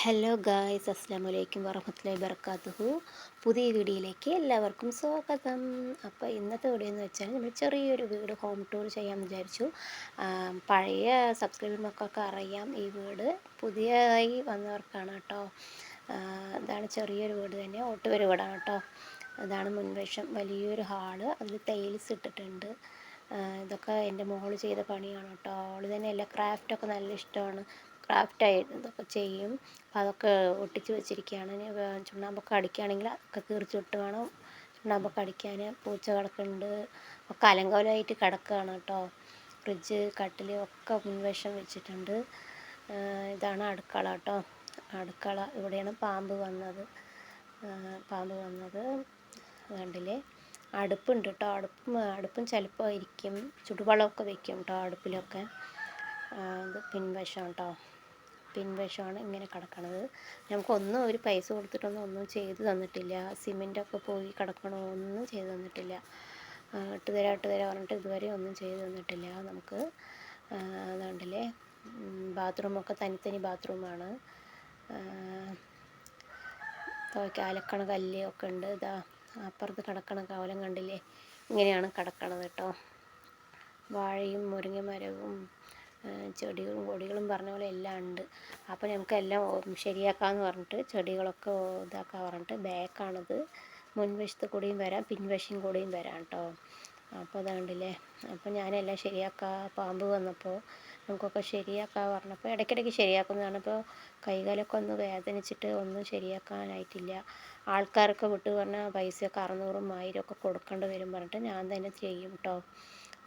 Hello guys അസ്സാം വലൈക്കും വറഹമത്തുള്ളി വർക്കാത്തുഹു പുതിയ വീഡിയോയിലേക്ക് എല്ലാവർക്കും സ്വാഗതം. അപ്പോൾ ഇന്നത്തെ വീഡിയോ എന്ന് വെച്ചാൽ നമ്മൾ ചെറിയൊരു വീട് ഹോം ടൂർ ചെയ്യാമെന്ന് വിചാരിച്ചു. പഴയ സബ്സ്ക്രൈബർമാർക്കൊക്കെ അറിയാം. ഈ വീട് പുതിയതായി വന്നവർക്കാണ് കേട്ടോ. ഇതാണ് ചെറിയൊരു വീട് തന്നെ. ഒട്ടുപേര് വീടാണ് കേട്ടോ. അതാണ് മുൻവശം. വലിയൊരു ഹാൾ. അതിൽ തേയിൽസ് ഇട്ടിട്ടുണ്ട്. ഇതൊക്കെ എന്റെ മോൾ ചെയ്ത പണിയാണ് കേട്ടോ. അവൾ തന്നെ എല്ലാ ക്രാഫ്റ്റൊക്കെ നല്ല ഇഷ്ടമാണ്. ക്രാഫ്റ്റായിട്ട് ഇതൊക്കെ ചെയ്യും. അപ്പോൾ അതൊക്കെ ഒട്ടിച്ച് വെച്ചിരിക്കുകയാണ്. ഇനി ചുണ്ണാമ്പൊക്കെ അടിക്കുകയാണെങ്കിൽ അതൊക്കെ തീർച്ചിട്ട് വേണം ചുണ്ണാമ്പൊക്കെ അടിക്കാൻ. പൂച്ച കിടക്കുന്നുണ്ട്. ഒക്കെ അലങ്കോലമായിട്ട് കിടക്കുകയാണ് കേട്ടോ. ഫ്രിഡ്ജ് കട്ടിൽ ഒക്കെ മുൻവശം വെച്ചിട്ടുണ്ട്. ഇതാണ് അടുക്കള കേട്ടോ. അടുക്കള. ഇവിടെയാണ് പാമ്പ് വന്നത്. പാമ്പ് വന്നത്. കണ്ടില്ലേ? അടുപ്പുണ്ട് കേട്ടോ. അടുപ്പും അടുപ്പും ചിലപ്പോൾ ഇരിക്കും. ചുടുവെള്ളമൊക്കെ വെക്കും കേട്ടോ അടുപ്പിലൊക്കെ. ഇത് പിൻവശം കേട്ടോ. പിൻവശമാണ് ഇങ്ങനെ കിടക്കണത്. നമുക്കൊന്നും ഒരു പൈസ കൊടുത്തിട്ടൊന്നും ഒന്നും ചെയ്തു തന്നിട്ടില്ല. സിമെന്റൊക്കെ പോയി കിടക്കണോ ഒന്നും ചെയ്ത് തന്നിട്ടില്ല. ഇട്ട് തരാം ഇട്ട് തരാം പറഞ്ഞിട്ട് ഇതുവരെ ഒന്നും ചെയ്തു തന്നിട്ടില്ല. നമുക്ക് അതുകൊണ്ടല്ലേ ബാത്റൂമൊക്കെ തനിത്തനി ബാത്റൂമാണ്. അലക്കണ കല്ല് ഒക്കെ ഉണ്ട്. ഇതാ അപ്പുറത്ത് കിടക്കണ കവലം കണ്ടില്ലേ? ഇങ്ങനെയാണ് കിടക്കണത് കേട്ടോ. വാഴയും മുരിങ്ങ മരവും ചെടികളും കൊടികളും പറഞ്ഞ പോലെ എല്ലാം ഉണ്ട്. അപ്പോൾ നമുക്കെല്ലാം ശരിയാക്കാമെന്ന് പറഞ്ഞിട്ട് ചെടികളൊക്കെ ഇതാക്കാൻ പറഞ്ഞിട്ട് ബാക്കാണത് മുൻവശത്ത് കൂടിയും വരാം പിൻവശം കൂടിയും വരാം കേട്ടോ അപ്പോൾ അതാണ്ടില്ലേ. അപ്പോൾ ഞാനെല്ലാം ശരിയാക്കാം പാമ്പ് വന്നപ്പോൾ നമുക്കൊക്കെ ശരിയാക്കാൻ പറഞ്ഞപ്പോൾ ഇടയ്ക്കിടയ്ക്ക് ശരിയാക്കുന്നതാണ് ഇപ്പോൾ കൈകാലൊക്കെ ഒന്ന് വേദനിച്ചിട്ട് ഒന്നും ശരിയാക്കാനായിട്ടില്ല. ആൾക്കാരൊക്കെ വിട്ടു പറഞ്ഞാൽ പൈസയൊക്കെ അറുന്നൂറും ആയിരം ഒക്കെ കൊടുക്കേണ്ടി വരും പറഞ്ഞിട്ട് ഞാൻ തന്നെ ചെയ്യും കേട്ടോ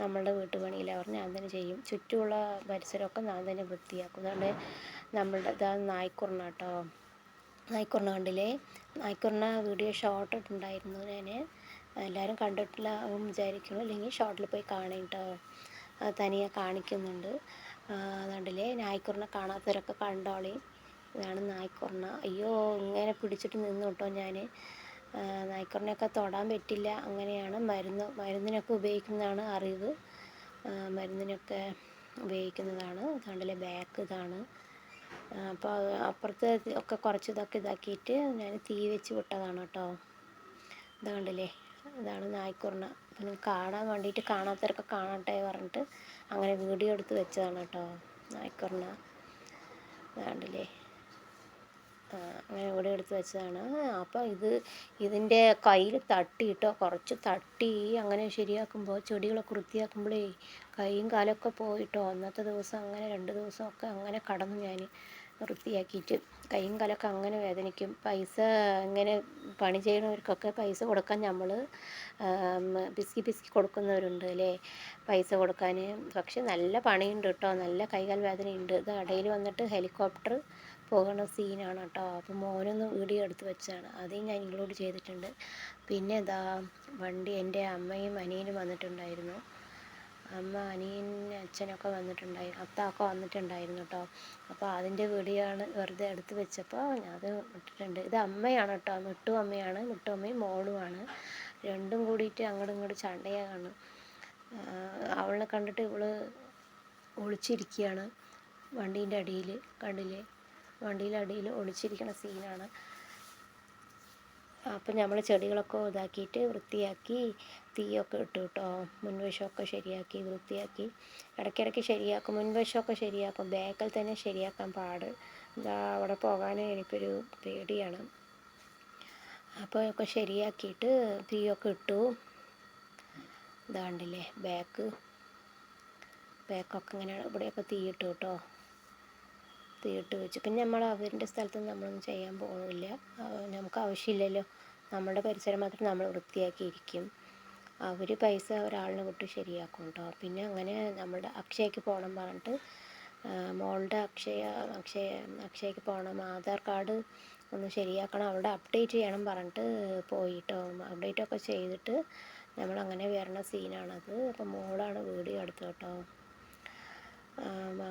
നമ്മളുടെ വീട്ടുപണിയിൽ അവർ ഞാൻ തന്നെ ചെയ്യും. ചുറ്റുമുള്ള പരിസരമൊക്കെ ഞാൻ തന്നെ വൃത്തിയാക്കും. അതുകൊണ്ട് നമ്മളുടെ ഇതാ നായ്ക്കുറണ കേട്ടോ നായ്ക്കുറണ കണ്ടില്ലേ? നായ്ക്കുറണ വീഡിയോ ഷോർട്ട് ഇട്ടുണ്ടായിരുന്നു ഞാൻ എല്ലാവരും കണ്ടിട്ടില്ല വിചാരിക്കുന്നു. അല്ലെങ്കിൽ ഷോർട്ടിൽ പോയി കാണും കേട്ടോ തനിയെ കാണിക്കുന്നുണ്ട്. അതുകൊണ്ടില്ലേ നായ്ക്കുറണ കാണാത്തവരൊക്കെ കണ്ടോളി. ഇതാണ് നായ്ക്കുറണ. അയ്യോ ഇങ്ങനെ പിടിച്ചിട്ട് നിന്നു കേട്ടോ ഞാൻ നായ്ക്കുറിനെയൊക്കെ തൊടാൻ പറ്റില്ല. അങ്ങനെയാണ് മരുന്ന് മരുന്നിനൊക്കെ ഉപയോഗിക്കുന്നതാണ് അറിവ്. മരുന്നിനൊക്കെ ഉപയോഗിക്കുന്നതാണ്. അതുകൊണ്ടല്ലേ ബാക്ക് ഇതാണ്. അപ്പോൾ അപ്പുറത്ത് ഒക്കെ കുറച്ച് ഇതൊക്കെ ഇതാക്കിയിട്ട് ഞാൻ തീ വെച്ച് വിട്ടതാണ് കേട്ടോ. ഇതാണ്ടല്ലേ ഇതാണ് നായ്ക്കുറിന അപ്പം കാണാൻ വേണ്ടിയിട്ട് കാണാത്തവരൊക്കെ കാണട്ടെ പറഞ്ഞിട്ട് അങ്ങനെ വീഡിയോ എടുത്ത് വെച്ചതാണ് കേട്ടോ നായ്ക്കുറിന ഇതാണ്ടല്ലേ അങ്ങനെ ഇവിടെ എടുത്ത് വെച്ചതാണ്. അപ്പോൾ ഇത് ഇതിന്റെ കയ്യിൽ തട്ടിയിട്ടോ കുറച്ച് തട്ടി അങ്ങനെ ശരിയാക്കുമ്പോൾ ചെടികളൊക്കെ വൃത്തിയാക്കുമ്പോഴേ കൈയും കാലൊക്കെ പോയിട്ടോ അന്നത്തെ ദിവസം അങ്ങനെ രണ്ട് ദിവസമൊക്കെ അങ്ങനെ കടന്നു ഞാൻ വൃത്തിയാക്കിയിട്ട് കൈയും കാലൊക്കെ അങ്ങനെ വേദനിക്കും. പൈസ ഇങ്ങനെ പണി ചെയ്യണവർക്കൊക്കെ പൈസ കൊടുക്കാൻ നമ്മൾ പിസ്കി പിസ്കി കൊടുക്കുന്നവരുണ്ട് അല്ലേ? പൈസ കൊടുക്കാൻ. പക്ഷെ നല്ല പണിയുണ്ട് കേട്ടോ. നല്ല കൈകാൽ വേദനയുണ്ട്. ഇത് ഇടയിൽ വന്നിട്ട് ഹെലികോപ്റ്റർ പോകുന്ന സീനാണ് കേട്ടോ. അപ്പോൾ മോനൊന്ന് വീഡിയോ എടുത്ത് വെച്ചാണ്. അതേ ഞാൻ ഇൻക്ലൂഡ് ചെയ്തിട്ടുണ്ട്. പിന്നെ ഇതാ വണ്ടി എന്റെ അമ്മയും അനിയനും വന്നിട്ടുണ്ടായിരുന്നു. അമ്മ അനിയൻ അച്ഛനൊക്കെ വന്നിട്ടുണ്ടായിരുന്നു അത്താക്ക വന്നിട്ടുണ്ടായിരുന്നു കേട്ടോ. അപ്പോൾ അതിന്റെ വീഡിയോ ആണ് വെറുതെ എടുത്ത് വെച്ചപ്പോൾ അത് ഇട്ടിട്ടുണ്ട്. ഇത് അമ്മയാണ് കേട്ടോ. മിട്ടു അമ്മയാണ്. മിട്ടു അമ്മയും മോളുമാണ് രണ്ടും കൂടിയിട്ട് അങ്ങോട്ടും ഇങ്ങോട്ടും ചണ്ടയാണ്. അവളെ കണ്ടിട്ട് ഇവൾ ഒളിച്ചിരിക്കുകയാണ് വണ്ടീന്റെ അടിയിൽ. കണ്ടില്ലേ? വണ്ടിയുടെ അടിയിൽ ഒളിച്ചിരിക്കുന്ന സീനാണ്. അപ്പം നമ്മൾ ചെടികളൊക്കെ ഇതാക്കിയിട്ട് വൃത്തിയാക്കി തീയൊക്കെ ഇട്ടു കേട്ടോ മുൻവശമൊക്കെ ശരിയാക്കി വൃത്തിയാക്കി. ഇടയ്ക്കിടയ്ക്ക് ശരിയാക്കും മുൻവശമൊക്കെ ശരിയാക്കും. ബാക്കിൽ തന്നെ ശരിയാക്കാൻ പാട്. എന്താ അവിടെ പോകാൻ എനിക്കൊരു പേടിയാണ്. അപ്പോൾ ഒക്കെ ശരിയാക്കിയിട്ട് തീയൊക്കെ ഇട്ടു. ഇതാണ്ടില്ലേ ബാക്ക്. ബാക്കൊക്കെ ഇങ്ങനെ ഇവിടെയൊക്കെ തീ ഇട്ടു കേട്ടോ തീയിട്ട് വെച്ചു. പിന്നെ നമ്മൾ അവരുടെ സ്ഥലത്ത് നമ്മളൊന്നും ചെയ്യാൻ പോകുന്നില്ല നമുക്ക് ആവശ്യമില്ലല്ലോ. നമ്മുടെ പരിസരം മാത്രം നമ്മൾ വൃത്തിയാക്കിയിരിക്കും. അവർ പൈസ ഒരാളിനെ വിട്ട് ശരിയാക്കും കേട്ടോ പിന്നെ അങ്ങനെ നമ്മുടെ അക്ഷയക്ക് പോകണം പറഞ്ഞിട്ട് മോളുടെ അക്ഷയ അക്ഷയ അക്ഷയക്ക് പോകണം ആധാർ കാർഡ് ഒന്ന് ശരിയാക്കണം അവിടെ അപ്ഡേറ്റ് ചെയ്യണം പറഞ്ഞിട്ട് പോയിട്ടോ. അപ്ഡേറ്റൊക്കെ ചെയ്തിട്ട് നമ്മളങ്ങനെ വരണ സീനാണത് അപ്പോൾ മോളാണ് വീഡിയോ എടുത്തത് കേട്ടോ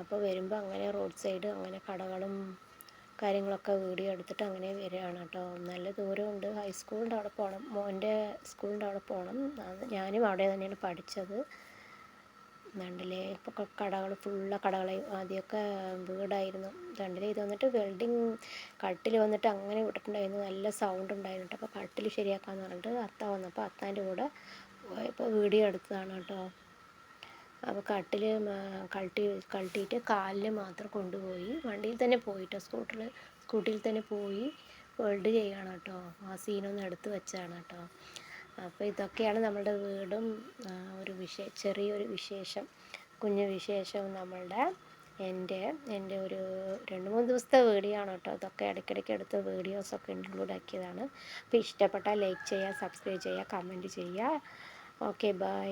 അപ്പോൾ വരുമ്പോൾ അങ്ങനെ റോഡ് സൈഡ് അങ്ങനെ കടകളും കാര്യങ്ങളൊക്കെ വീഡിയോ എടുത്തിട്ട് അങ്ങനെ വരികയാണ് കേട്ടോ നല്ല ദൂരമുണ്ട്. ഹൈസ്കൂളിന്റെ അവിടെ പോകണം മോന്റെ സ്കൂളിന്റെ അവിടെ പോകണം ഞാനും അവിടെ തന്നെയാണ് പഠിച്ചത്. കണ്ടില്ലേ ഇപ്പോൾ കടകൾ ഫുള്ള കടകൾ ആദ്യമൊക്കെ വീടായിരുന്നു. രണ്ടിലെ ഇത് വന്നിട്ട് വെൽഡിങ് കട്ടിൽ വന്നിട്ട് അങ്ങനെ വിട്ടിട്ടുണ്ടായിരുന്നു. നല്ല സൗണ്ട് ഉണ്ടായിരുന്നു അപ്പോൾ കട്ടിൽ ശരിയാക്കാമെന്ന് പറഞ്ഞിട്ട് അത്ത വന്നപ്പോൾ അത്താന്റെ കൂടെ പോയപ്പോൾ വീഡിയോ എടുത്തതാണ് കേട്ടോ അപ്പോൾ കട്ടിൽ കഴട്ടി കൾട്ടിയിട്ട് കാലിൽ മാത്രം കൊണ്ടുപോയി വണ്ടിയിൽ തന്നെ പോയിട്ടോ സ്കൂട്ടറിൽ സ്കൂട്ടിയിൽ തന്നെ പോയി വെൽഡ് ചെയ്യണം കേട്ടോ. ആ സീനൊന്ന് എടുത്ത് വെച്ചാണ് കേട്ടോ. അപ്പോൾ ഇതൊക്കെയാണ് നമ്മളുടെ വീടും ഒരു വിശേ ചെറിയൊരു വിശേഷം കുഞ്ഞു വിശേഷം നമ്മളുടെ എന്റെ എന്റെ ഒരു രണ്ട് മൂന്ന് ദിവസത്തെ വീഡിയോ ആണ് കേട്ടോ. ഇതൊക്കെ ഇടയ്ക്കിടയ്ക്ക് എടുത്ത വീഡിയോസൊക്കെ ഇൻക്ലൂഡ് ആക്കിയതാണ്. അപ്പോൾ ഇഷ്ടപ്പെട്ടാൽ ലൈക്ക് ചെയ്യുക സബ്സ്ക്രൈബ് ചെയ്യുക കമന്റ് ചെയ്യുക. Okay bye